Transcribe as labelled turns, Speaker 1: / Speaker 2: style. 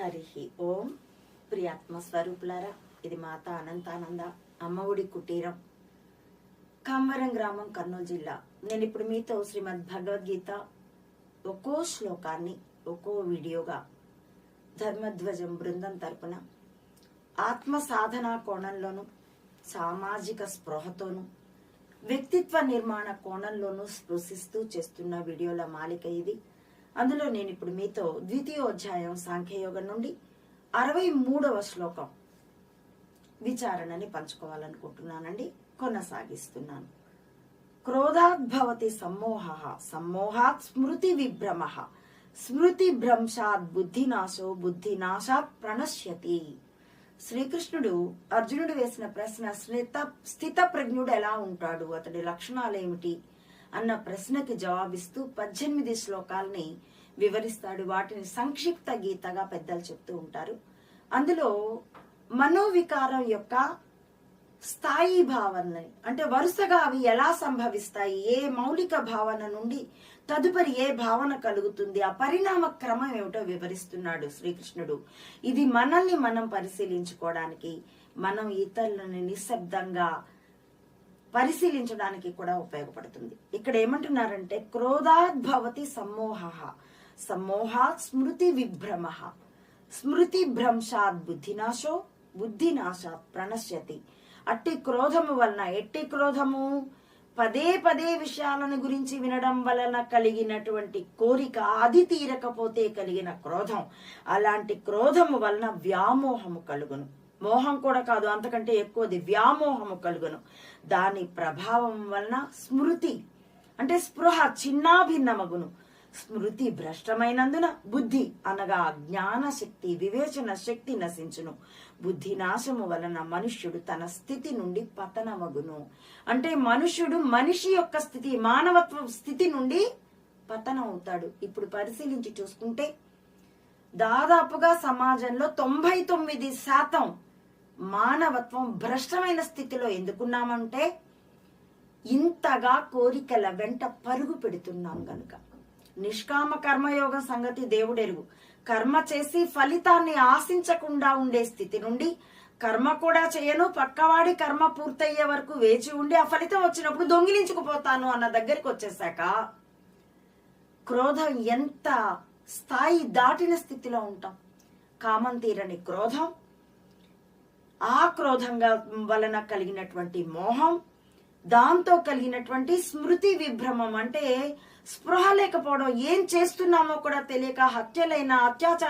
Speaker 1: హరి ఓం ప్రియాత్మ స్వరూపులారా ఇది మాత అనంతానంద అమ్మఒడి కుటీరం కాంవరం గ్రామం కర్నూలు జిల్లా. నేను ఇప్పుడు మీతో శ్రీమద్ భగవద్గీత ఒక్కో శ్లోకాన్ని ఒక్కో వీడియోగా ధర్మధ్వజం బృందం తరపున ఆత్మ సాధన కోణంలోను సామాజిక స్పృహతోను వ్యక్తిత్వ నిర్మాణ కోణంలోనూ స్పృశిస్తూ చేస్తున్న వీడియోల మాలిక ఇది. అందులో నేను ఇప్పుడు మీతో ద్వితీయోధ్యాయం సాంఖ్యయోగం నుండి అరవై మూడవ శ్లోకం విచారణని పంచుకోవాలనుకుంటున్నానండి. కొనసాగిస్తున్నాను. క్రోధాద్భవతి సమ్మోహ సమ్మోహాత్ స్మృతి విభ్రమ స్మృతి భ్రంశాత్ బుద్ధినాశో బుద్ధినాశాత్ ప్రణశ్యతి. శ్రీకృష్ణుడు అర్జునుడు వేసిన ప్రశ్న స్థిత స్థిత ప్రజ్ఞుడు ఎలా ఉంటాడు? అతడి లక్షణాలు ఏమిటి అన్న ప్రశ్నకి జవాబిస్తూ పద్దెనిమిది శ్లోకాల్ని వివరిస్తాడు. వాటిని సంక్షిప్త గీతగా పెద్దలు చెప్తూ ఉంటారు. అందులో మనోవికారం యొక్క స్థాయి భావనని అంటే వరుసగా అవి ఎలా సంభవిస్తాయి ఏ మౌలిక భావన నుండి తదుపరి ఏ భావన కలుగుతుంది ఆ పరిణామ క్రమం ఏమిటో వివరిస్తున్నాడు శ్రీకృష్ణుడు. ఇది మనల్ని మనం పరిశీలించుకోవడానికి మనం ఇతరులని నిశ్శబ్దంగా పరిశీలించడానికి కూడా ఉపయోగపడుతుంది. ఇక్కడ ఏమంటున్నారంటే క్రోధాద్భవతి సమ్మోహ. సమ్మోహాత్ స్మృతి విభ్రమ. స్మృతి భ్రంశాత్ బుద్ధినాశో బుద్ధినాశాత్ ప్రణశ్యతి. అట్టి క్రోధము వలన ఎట్టి క్రోధము? పదే పదే విషయాలను గురించి వినడం వలన కలిగినటువంటి కోరిక అది తీరకపోతే కలిగిన క్రోధం. అలాంటి క్రోధము వలన వ్యామోహము కలుగును. మోహం కూడా కాదు అంతకంటే ఎక్కువది వ్యామోహము కలుగును. దాని ప్రభావం వలన స్మృతి అంటే స్పృహ చిన్నాభిన్నమగును. స్మృతి భ్రష్టమైనందున బుద్ధి అనగా జ్ఞాన శక్తి వివేచన శక్తి నశించును. బుద్ధి నాశము వలన మనుష్యుడు తన స్థితి నుండి పతనమగును. అంటే మనుష్యుడు మనిషి యొక్క స్థితి మానవత్వ స్థితి నుండి పతనం అవుతాడు ఇప్పుడు పరిశీలించి చూసుకుంటే దాదాపుగా సమాజంలో తొంభై తొమ్మిది శాతం మానవత్వం భ్రష్టమైన స్థితిలో ఎందుకున్నామంటే ఇంతగా కోరికల వెంట పరుగు పెడుతున్నాం గనుక. నిష్కామ కర్మయోగ సంగతి దేవుడెరుగు. కర్మ చేసి ఫలితాన్ని ఆశించకుండా ఉండే స్థితి నుండి కర్మ కూడా చేయను పక్కవాడి కర్మ పూర్తయ్యే వరకు వేచి ఉండి ఆ ఫలితం వచ్చినప్పుడు దొంగిలించుకుపోతాను అన్న దగ్గరికి వచ్చేసాక క్రోధం ఎంత స్థాయి దాటిన స్థితిలో ఉంటాం. కామం తీరని క్రోధం క్రోధంగా వలన కలిగినటువంటి మోహం దాంతో కలిగినటువంటి స్మృతి విభ్రమం అంటే స్పృహ లేకపోవడం ఏం చేస్తున్నామో కూడా తెలియక హత్యలైన అత్యాచార